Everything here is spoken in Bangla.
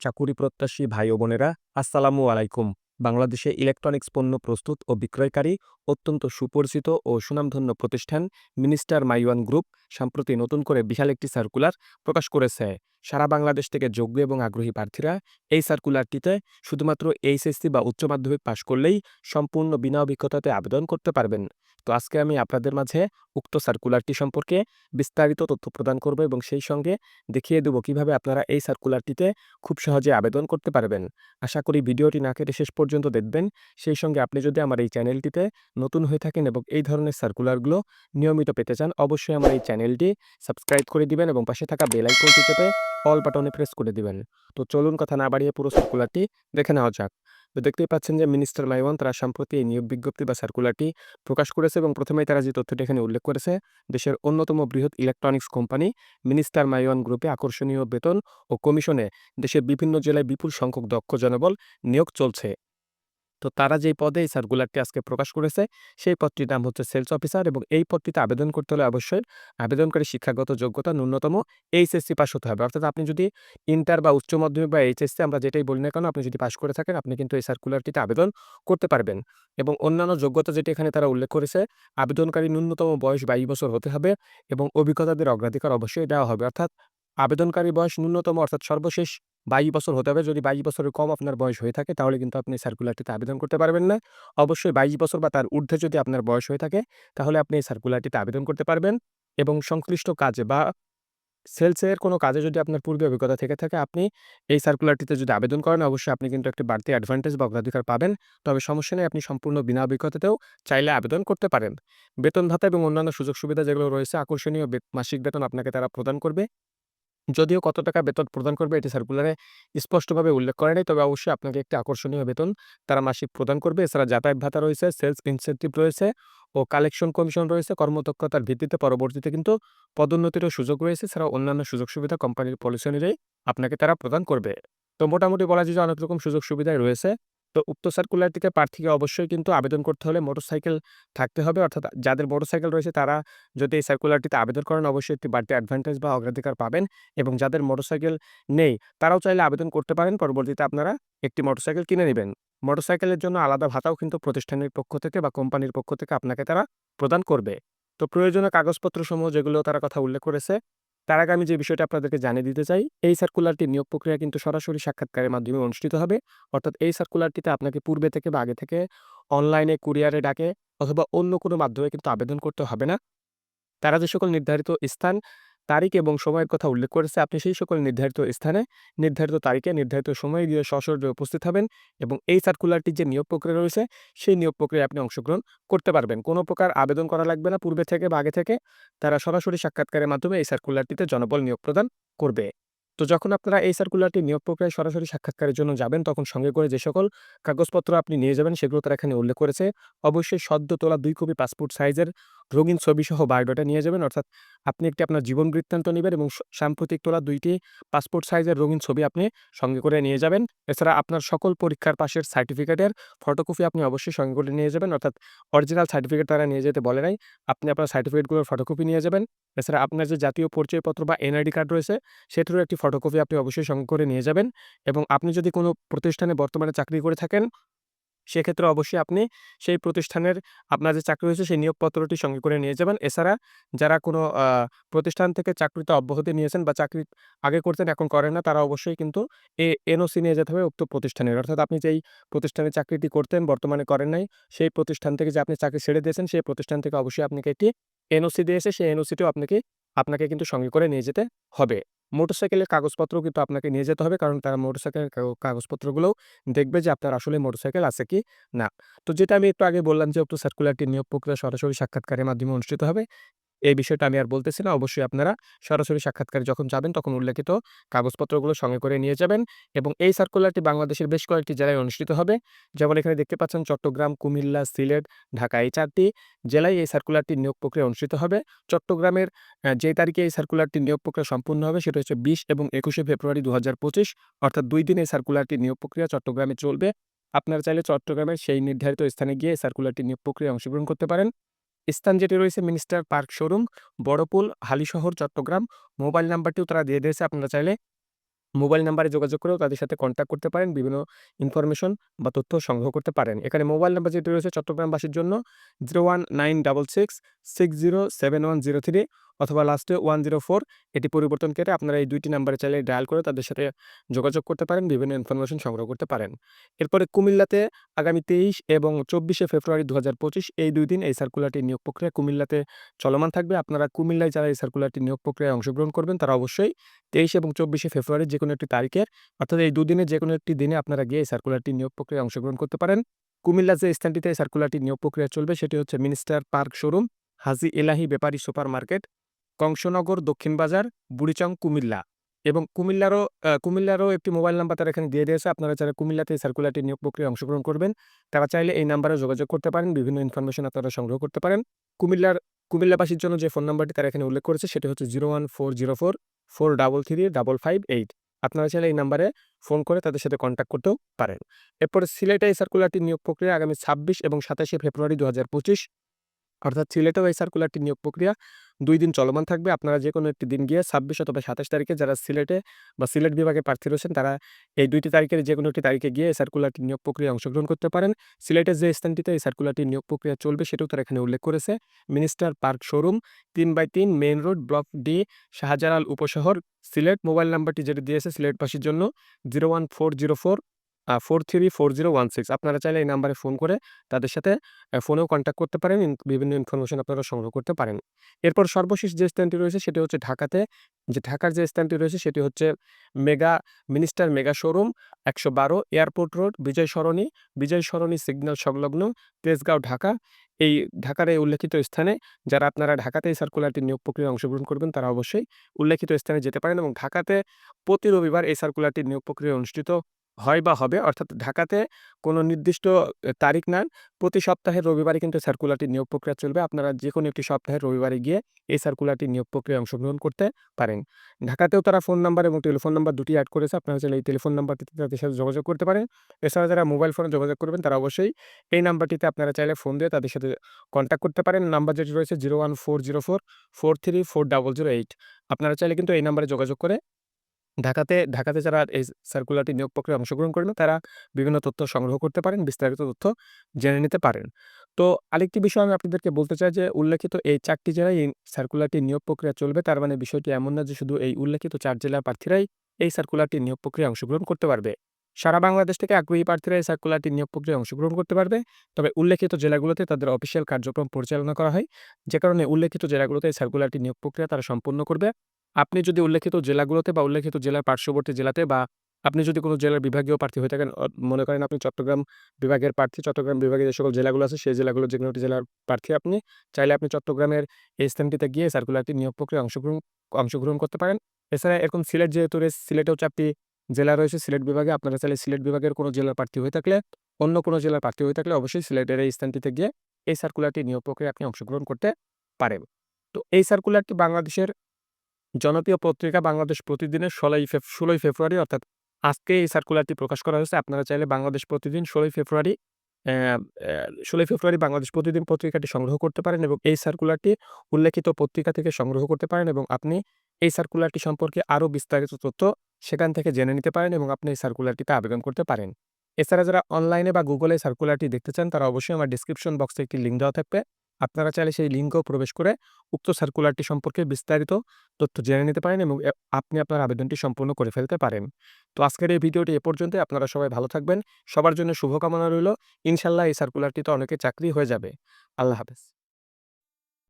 চাকুরি প্রত্যাশী ভাই ও বোনেরা আসসালামু আলাইকুম। বাংলাদেশে ইলেকট্রনিক্স পণ্য প্রস্তুত ও বিক্রয়কারী অত্যন্ত সুপরিচিত ও সুনামধন্য প্রতিষ্ঠান মিনিস্টার মাইওয়ান গ্রুপ সম্প্রতি নতুন করে বিশাল একটি সার্কুলার প্রকাশ করেছে। সারা বাংলাদেশ থেকে যোগ্য এবং আগ্রহী প্রার্থীরা এই সার্কুলারটিতে শুধুমাত্র এইচএসসি বা উচ্চ মাধ্যমিক পাশ করলেই সম্পূর্ণ বিনা অভিজ্ঞতাতে আবেদন করতে পারবেন। তো আজকে আমি আপনাদের মাঝে উক্ত সার্কুলারটি সম্পর্কে বিস্তারিত তথ্য প্রদান করব এবং সেই সঙ্গে দেখিয়ে দেবো কীভাবে আপনারা এই সার্কুলারটিতে খুব সহজে আবেদন করতে পারবেন। আশা করি ভিডিওটি না কেটে শেষ পর্যন্ত দেখবেন। সেই সঙ্গে আপনি যদি আমার এই চ্যানেলটিতে নতুন হয়ে থাকেন এবং এই ধরনের সার্কুলারগুলো নিয়মিত পেতে চান, অবশ্যই আমার এই চ্যানেলটি সাবস্ক্রাইব করে দিবেন এবং পাশে থাকা বেল আইকনটি চেপে অল বাটনে প্রেস করে দিবেন। তো চলুন কথা না বাড়িয়ে পুরো সার্কুলারটি দেখে নেওয়া যাক। তো দেখতেই পাচ্ছেন যে মিনিস্টার মাইওয়ান তারা সম্প্রতি এই নিয়োগ বিজ্ঞপ্তি বা সার্কুলারটি প্রকাশ করেছে এবং প্রথমেই তারা যে তথ্যটি এখানে উল্লেখ করেছে, দেশের অন্যতম বৃহৎ ইলেকট্রনিক্স কোম্পানি মিনিস্টার মাইওয়ান গ্রুপে আকর্ষণীয় বেতন ও কমিশনে দেশের বিভিন্ন জেলায় বিপুল সংখ্যক দক্ষ জনবল নিয়োগ চলছে। তো তারা যেই পদে এই সার্কুলারটি আজকে প্রকাশ করেছে, সেই পদটির নাম হচ্ছে সেলস অফিসার এবং এই পদটিতে আবেদন করতে হলে অবশ্যই আবেদনকারী শিক্ষাগত যোগ্যতা ন্যূনতম এইচএসসি পাস হতে হবে। অর্থাৎ আপনি যদি ইন্টার বা উচ্চ মাধ্যমিক বা এইচএসসি আমরা যেটাই বলি না কেন, আপনি যদি পাশ করে থাকেন, আপনি কিন্তু এই সার্কুলারটিতে আবেদন করতে পারবেন এবং অন্যান্য যোগ্যতা যেটি এখানে তারা উল্লেখ করেছে, আবেদনকারী ন্যূনতম বয়স বাইশ বছর হতে হবে এবং অভিজ্ঞতাদের অগ্রাধিকার অবশ্যই দেওয়া হবে। অর্থাৎ আবেদনকারী বয়স ন্যূনতম, অর্থাৎ সর্বশেষ বাইশ বছর হতে হবে। যদি বাইশ বছরের কম আপনার বয়স হয়ে থাকে, তাহলে কিন্তু আপনি সার্কুলারটিতে আবেদন করতে পারবেন না। অবশ্যই বাইশ বছর বা তার ঊর্ধ্বে যদি আপনার বয়স হয়ে থাকে, তাহলে আপনি এই সার্কুলারটিতে আবেদন করতে পারবেন এবং সংশ্লিষ্ট কাজে বা সেলসের কোনো কাজে যদি আপনার পূর্বে অভিজ্ঞতা থেকে থাকে, আপনি এই সার্কুলারটিতে যদি আবেদন করেন, অবশ্যই আপনি কিন্তু একটি বাড়তি অ্যাডভান্টেজ বা অগ্রাধিকার পাবেন। তবে সমস্যা নেই, আপনি সম্পূর্ণ বিনা অভিজ্ঞতাতেও চাইলে আবেদন করতে পারেন। বেতন ভাতা এবং অন্যান্য সুযোগ সুবিধা যেগুলো রয়েছে, আকর্ষণীয় মাসিক বেতন আপনাকে তারা প্রদান করবে। যদিও কত টাকা বেতন প্রদান করবে এটি সার্কুলারে স্পষ্টভাবে উল্লেখ করে নাই, তবে অবশ্যই আপনাকে একটি আকর্ষণীয় বেতন তারা মাসিক প্রদান করবে। এছাড়া যাতায়াত ভাতা রয়েছে সেলস ইনসেন্টিভ রয়েছে ও কালেকশন কমিশন রয়েছে। কর্মদক্ষতার ভিত্তিতে পরবর্তীতে কিন্তু পদোন্নতিরও সুযোগ রয়েছে। এছাড়া অন্যান্য সুযোগ সুবিধা কোম্পানির পলিসি অনুযায়ী আপনাকে তারা প্রদান করবে। তো মোটামুটি বলা যায় যে অনেক রকম সুযোগ সুবিধাই রয়েছে। তো উক্ত সার্কুলারটিতে প্রার্থীকে অবশ্যই কিন্তু আবেদন করতে হলে মোটরসাইকেল থাকতে হবে। অর্থাৎ যাদের মোটরসাইকেল রয়েছে, তারা যদি এই সার্কুলারটিতে আবেদন করেন, অবশ্যই একটি বাড়তি অ্যাডভান্টেজ বা অগ্রাধিকার পাবেন এবং যাদের মোটরসাইকেল নেই, তারাও চাইলে আবেদন করতে পারেন। পরবর্তীতে আপনারা একটি মোটরসাইকেল কিনে নেবেন। মোটরসাইকেলের জন্য আলাদা ভাতাও কিন্তু প্রতিষ্ঠানের পক্ষ থেকে বা কোম্পানির পক্ষ থেকে আপনাকে তারা প্রদান করবে। তো প্রয়োজনীয় কাগজপত্র সমূহ যেগুলো তারা কথা উল্লেখ করেছে তার আগে আমি যে বিষয়টা আপনাদেরকে জানিয়ে দিতে চাই, এই সার্কুলারটি নিয়োগ প্রক্রিয়া কিন্তু সরাসরি সাক্ষাৎকারের মাধ্যমে অনুষ্ঠিত হবে। অর্থাৎ এই সার্কুলারটিতে আপনাকে পূর্বে থেকে বা আগে থেকে অনলাইনে কুরিয়ারে ডাকে অথবা অন্য কোনো মাধ্যমে কিন্তু আবেদন করতে হবে না। তারা যে সকল নির্ধারিত স্থান তারিখ এবং সময়ের কথা উল্লেখ করেছে, আপনি সেই সকল নির্ধারিত স্থানে নির্ধারিত তারিখে নির্ধারিত সময়ে গিয়ে সশরীরে উপস্থিত হবেন এবং এই সার্কুলারটির যে নিয়োগ প্রক্রিয়া রয়েছে, সেই নিয়োগ প্রক্রিয়ায় আপনি অংশগ্রহণ করতে পারবেন। কোনো প্রকার আবেদন করা লাগবে না পূর্বে থেকে বা আগে থেকে। তারা সরাসরি সাক্ষাৎকারের মাধ্যমে এই সার্কুলারটিতে জনবল নিয়োগ প্রদান করবে। তো যখন আপনারা এই সার্কুলারটি নিয়োগ প্রক্রিয়ায় সরাসরি সাক্ষাৎকারের জন্য যাবেন, তখন সঙ্গে করে যে সকল কাগজপত্র আপনি নিয়ে যাবেন, সেগুলো তারা এখানে উল্লেখ করেছে। অবশ্যই সদ্য তোলা দুই কপি পাসপোর্ট সাইজের রঙিন ছবি সহ বায়োডাটা নিয়ে যাবেন। অর্থাৎ আপনি একটি আপনার জীবন বৃত্তান্ত নেবেন এবং সাম্প্রতিক তোলা দুইটি পাসপোর্ট সাইজের রঙিন ছবি আপনি সঙ্গে করে নিয়ে যাবেন। এছাড়া আপনার সকল পরীক্ষার পাশের সার্টিফিকেটের ফটোকপি আপনি অবশ্যই সঙ্গে করে নিয়ে যাবেন। অর্থাৎ অরিজিনাল সার্টিফিকেট তারা নিয়ে যেতে বলে নাই। আপনি আপনার সার্টিফিকেটগুলোর ফটোকপি নিয়ে যাবেন। এছাড়া আপনার যে জাতীয় পরিচয়পত্র বা এনআইডি কার্ড রয়েছে, সেটিরও একটি ফটোকপি আপনি অবশ্যই সঙ্গে করে নিয়ে যাবেন। এবং আপনি যদি কোনো প্রতিষ্ঠানে বর্তমানে চাকরি করে থাকেন সেক্ষেত্রে অবশ্যই আপনি সেই প্রতিষ্ঠানের আপনার যে চাকরি হয়েছে, সেই নিয়োগপত্রটি সঙ্গে করে নিয়ে যাবেন। এছাড়া যারা কোনো প্রতিষ্ঠান থেকে চাকরিতে অব্যাহতি নিয়েছেন বা চাকরি আগে করতেন, এখন করেন না, তারা অবশ্যই কিন্তু এ, এনওসি নিয়ে যেতে হবে উক্ত প্রতিষ্ঠানের। অর্থাৎ আপনি যেই প্রতিষ্ঠানে চাকরিটি করতেন, বর্তমানে করেন নাই, সেই প্রতিষ্ঠান থেকে যে আপনি চাকরি ছেড়ে দিয়েছেন, সেই প্রতিষ্ঠান থেকে অবশ্যই আপনাকে একটি এনওসি দিয়েছে সেই এনওসিটিও আপনাকে আপনাকে কিন্তু সঙ্গে করে নিয়ে যেতে হবে। মোটরসাইকেলের কাগজপত্র কিন্তু আপনাকে নিয়ে যেতে হবে। কারণ তারা মোটরসাইকেলের কাগজপত্রগুলোও দেখবে যে আপনার আসলে মোটরসাইকেল আছে কি না। তো যেটা আমি একটু আগে বললাম যে উক্ত সার্কুলারটি নিয়োগ প্রক্রিয়া সরাসরি সাক্ষাৎকারের মাধ্যমে অনুষ্ঠিত হবে। এই বিষয়টা আমি আর বলতেছি না। অবশ্যই আপনারা সরাসরি সাক্ষাৎকারে যখন যাবেন তখন উল্লেখিত কাগজপত্রগুলো সঙ্গে করে নিয়ে যাবেন এবং এই সার্কুলারটি বাংলাদেশের বেশ কয়েকটি জেলায় অনুষ্ঠিত হবে। যেমন এখানে দেখতে পাচ্ছেন চট্টগ্রাম, কুমিল্লা, সিলেট, ঢাকা এই চারটি জেলায় এই সার্কুলারটি নিয়োগ প্রক্রিয়া অনুষ্ঠিত হবে। চট্টগ্রামের যে তারিখে এই সার্কুলারটি নিয়োগ প্রক্রিয়া সম্পূর্ণ হবে সেটা হচ্ছে বিশ এবং একুশে ফেব্রুয়ারি দু হাজার পঁচিশ। অর্থাৎ দুই দিন এই সার্কুলারটি নিয়োগ প্রক্রিয়া চট্টগ্রামে চলবে। আপনারা চাইলে চট্টগ্রামের সেই নির্ধারিত স্থানে গিয়ে সার্কুলারটি নিয়োগ প্রক্রিয়া অংশগ্রহণ করতে পারেন। স্থান যেটি রয়েছে minister park showroom Boropul Halishahar Chittagong mobile নাম্বারটিও তারা দিয়ে দিয়েছে, আপনারা চাইলে মোবাইল নাম্বারে যোগাযোগ করেও তাদের সাথে কন্ট্যাক্ট করতে পারেন। বিভিন্ন ইনফরমেশন বা তথ্য সংগ্রহ করতে পারেন। এখানে মোবাইল নাম্বার যেটি রয়েছে চট্টগ্রামবাসীর জন্য 01966607103 অথবা লাস্টে 104 এটি পরিবর্তন করে আপনারা এই দুইটি নাম্বারে চাইলে ডায়াল করে তাদের সাথে যোগাযোগ করতে পারেন, বিভিন্ন ইনফরমেশন সংগ্রহ করতে পারেন। এরপরে কুমিল্লাতে আগামী ২৩ এবং ২৪শে ফেব্রুয়ারি ২০২৫ এই দুই দিন এই সার্কুলারটি নিয়োগ প্রক্রিয়া কুমিল্লাতে চলমান থাকবে। আপনারা কুমিল্লায় যারা এই সার্কুলারটি নিয়োগ প্রক্রিয়ায় অংশগ্রহণ করবেন তারা অবশ্যই ২৩ এবং ২৪শে ফেব্রুয়ারি যেকোনো একটি তারিখের অর্থাৎ এই দুদিনের যেকোনো একটি দিনে আপনারা গিয়ে এই সার্কুলারটি নিয়োগ প্রক্রিয়ায় অংশগ্রহণ করতে পারেন। কুমিল্লা যে স্থানটিতে সার্কুলারটি নিয়োগ প্রক্রিয়া চলবে সেটি হচ্ছে minister park showroom, Haji Elahi Bepari super market, Kangshanagar দক্ষিণ বাজার, বুড়িচং, কুমিল্লা এবং কুমিল্লারও কুমিল্লারও একটি মোবাইল নাম্বার তারা এখানে দিয়ে দিয়েছে। আপনারা যারা কুমিল্লাতে সার্কুলারটি নিয়োগ প্রক্রিয়ায় অংশগ্রহণ করবেন, তারা চাইলে এই নাম্বারে যোগাযোগ করতে পারেন। বিভিন্ন ইনফরমেশন আপনারা সংগ্রহ করতে পারেন। কুমিল্লার কুমিল্লাবাসীর জন্য যে ফোন নাম্বারটি তারা এখানে উল্লেখ করেছে সেটি হচ্ছে 01404 433 আপনারা চাইলে এই নাম্বারে ফোন করে তাদের সাথে কন্ট্যাক্ট করতেও পারেন। এরপরে সিলেটে এই সার্কুলারটি নিয়োগ প্রক্রিয়া আগামী ২৬ এবং ২৭শে ফেব্রুয়ারি ২০২৫ অর্থাৎ সিলেটেও এই সার্কুলারটি নিয়োগ প্রক্রিয়া দুই দিন চলমান থাকবে। আপনারা যে কোনো একটি দিন গিয়ে ২৬ অথবা ২৭ তারিখে যারা সিলেটে বা সিলেট বিভাগে প্রার্থী রয়েছেন, তারা এই ২ টি তারিখের যেকোনো একটি তারিখে গিয়ে এই সার্কুলারটি নিয়োগ প্রক্রিয়া অংশগ্রহণ করতে পারেন। সিলেটের যে স্থানটিতে এই সার্কুলারটি নিয়োগ প্রক্রিয়া চলবে, সেটাও তারা এখানে উল্লেখ করেছে। Minister park showroom ৩/৩ main road, block D, Shahjalal Upashahar Sylhet. Mobile নাম্বারটি যেটি দিয়েছে সিলেটবাসীর জন্য 01404 আ 434016 আপনারা চাইলে এই নাম্বারে ফোন করে তাদের সাথে ফোনেও কন্ট্যাক্ট করতে পারেন। বিভিন্ন ইনফরমেশন আপনারা সংগ্রহ করতে পারেন। এরপর সর্বশেষ যে স্থানটি রয়েছে সেটি হচ্ছে ঢাকাতে। যে ঢাকার যে স্থানটি রয়েছে সেটি হচ্ছে mega minister mega showroom ১১২ airport road Bijoy Sarani, Bijoy Sarani signal সংলগ্ন তেজগাঁও, ঢাকা। এই ঢাকার এই উল্লেখিত স্থানে যারা আপনারা ঢাকাতে এই সার্কুলারটি নিয়োগ প্রক্রিয়ায় অংশগ্রহণ করবেন তারা অবশ্যই উল্লেখিত স্থানে যেতে পারেন এবং ঢাকাতে প্রতি রবিবার এই সার্কুলারটি নিয়োগ প্রক্রিয়া অনুষ্ঠিত হয় বা হবে অর্থাৎ ঢাকাতে কোনো নির্দিষ্ট তারিখ না, প্রতি সপ্তাহে রবিবারে কিন্তু সার্কুলারটি নিয়োগ প্রক্রিয়া চলবে। আপনারা যে কোনো একটি সপ্তাহে রবিবারে গিয়ে এই সার্কুলারটি নিয়োগ প্রক্রিয়ায় অংশগ্রহণ করতে পারেন। ঢাকাতেও তারা ফোন নাম্বার এবং টেলিফোন নাম্বার দুটি অ্যাড করেছে। আপনারা চাইলে এই টেলিফোন নাম্বারটিতে তাদের সাথে যোগাযোগ করতে পারেন। এছাড়া যারা মোবাইল ফোনে যোগাযোগ করবেন তারা অবশ্যই এই নাম্বারটিতে আপনারা চাইলে ফোন দিয়ে তাদের সাথে কন্ট্যাক্ট করতে পারেন। নাম্বার যেটি রয়েছে 01404 4344008 আপনারা চাইলে কিন্তু এই নাম্বারে যোগাযোগ করে ঢাকাতে ঢাকাতে যারা এই সার্কুলারটি নিয়োগ প্রক্রিয়ায় অংশগ্রহণ করবেন তারা বিভিন্ন তথ্য সংগ্রহ করতে পারেন, বিস্তারিত তথ্য জেনে নিতে পারেন। তো আরেকটি বিষয় আমি আপনাদেরকে বলতে চাই যে উল্লেখিত এই চারটি জেলায় এই সার্কুলারটি নিয়োগ প্রক্রিয়া চলবে। তার মানে বিষয়টি এমন না যে শুধু এই উল্লেখিত চার জেলার প্রার্থীরাই এই সার্কুলারটি নিয়োগ প্রক্রিয়ায় অংশগ্রহণ করতে পারবে। সারা বাংলাদেশ থেকে আগ্রহী প্রার্থীরা এই সার্কুলারটি নিয়োগ প্রক্রিয়ায় অংশগ্রহণ করতে পারবে। তবে উল্লেখিত জেলাগুলোতে তাদের অফিসিয়াল কার্যক্রম পরিচালনা করা হয়। যে কারণে উল্লেখিত জেলাগুলোতে এই সার্কুলারটি নিয়োগ প্রক্রিয়া তারা সম্পন্ন করবে। আপনি যদি উল্লেখিত জেলাগুলোতে বা উল্লেখিত জেলার পার্শ্ববর্তী জেলাতে বা আপনি যদি কোনো জেলার বিভাগীয় প্রার্থী হয়ে থাকেন মনে করেন আপনি চট্টগ্রাম বিভাগের প্রার্থী, চট্টগ্রাম বিভাগে যে সকল জেলাগুলো আছে সেই জেলাগুলো যেকোনো একটি জেলার প্রার্থী আপনি। চাইলে আপনি চট্টগ্রামের এই স্থানটিতে গিয়ে সার্কুলারটি নিয়োগ প্রক্রিয়ায় অংশগ্রহণ অংশগ্রহণ করতে পারেন। এছাড়া এরকম সিলেট যেহেতু রয়েছে সিলেটেও চারটি জেলা রয়েছে সিলেট বিভাগে। আপনারা চাইলে সিলেট বিভাগের কোনো জেলার প্রার্থী হয়ে থাকলে অন্য কোনো জেলার প্রার্থী হয়ে থাকলে অবশ্যই সিলেটের এই স্থানটিতে গিয়ে এই সার্কুলারটি নিয়োগ প্রক্রিয়ায় আপনি অংশগ্রহণ করতে পারেন। তো এই সার্কুলারটি বাংলাদেশের জনপ্রিয় পত্রিকা বাংলাদেশ প্রতিদিনের ১৬ই ফেব ১৬ই ফেব্রুয়ারি, অর্থাৎ আজকে এই সার্কুলারটি প্রকাশ করা হয়েছে। আপনারা চাইলে বাংলাদেশ প্রতিদিন ১৬ই ফেব্রুয়ারি ১৬ই ফেব্রুয়ারি বাংলাদেশ প্রতিদিন পত্রিকাটি সংগ্রহ করতে পারেন এবং এই সার্কুলারটি উল্লেখিত পত্রিকা থেকে সংগ্রহ করতে পারেন এবং আপনি এই সার্কুলারটি সম্পর্কে আরও বিস্তারিত তথ্য সেখান থেকে জেনে নিতে পারেন এবং আপনি এই সার্কুলারটিতে আবেদন করতে পারেন। এছাড়া যারা অনলাইনে বা গুগলে সার্কুলারটি দেখতে চান, তারা অবশ্যই আমার ডেসক্রিপশন বক্সে একটি লিঙ্ক দেওয়া থাকবে। আপনারা চাইলে সেই লিঙ্কেও প্রবেশ করে উক্ত সার্কুলারটি সম্পর্কে বিস্তারিত তথ্য জেনে নিতে পারেন এবং আপনি আপনার আবেদনটি সম্পূর্ণ করে ফেলতে পারেন। তো আজকের এই ভিডিওটি এ পর্যন্ত, আপনারা সবাই ভালো থাকবেন। সবার জন্য শুভকামনা রইল। ইনশাল্লাহ এই সার্কুলারটিতে অনেকে চাকরি হয়ে যাবে। আল্লাহ হাফেজ।